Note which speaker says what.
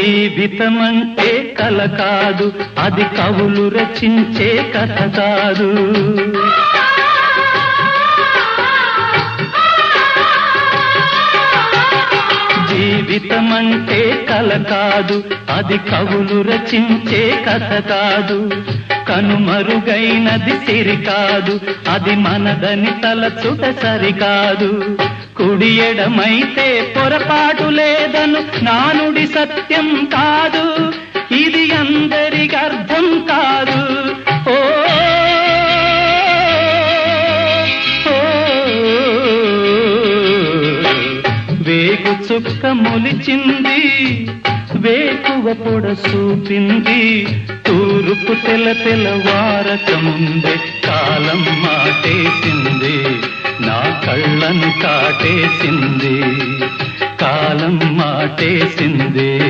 Speaker 1: జీవితమంటే కల కాదు. అది కవులు రచించే కథ కాదు. జీవితమంటే కల కాదు. అది కవులు రచించే కథ కాదు. కనుమరుగైనది సిరి కాదు. అది మనదని తలచుట సరికాదు కుడి ఎడమైతే పొరపాటులే నానుడి సత్యం కాదు ఇది అందరికి అర్థం కాదు. ఓ వేగు చుక్క మొలిచింది వేకువ పొడ చూపింది తూరుపు తెల తెలవారక ముందే కాలం మాటేసింది నా కళ్ళను కాటేసింది. కాలం మాటేసింది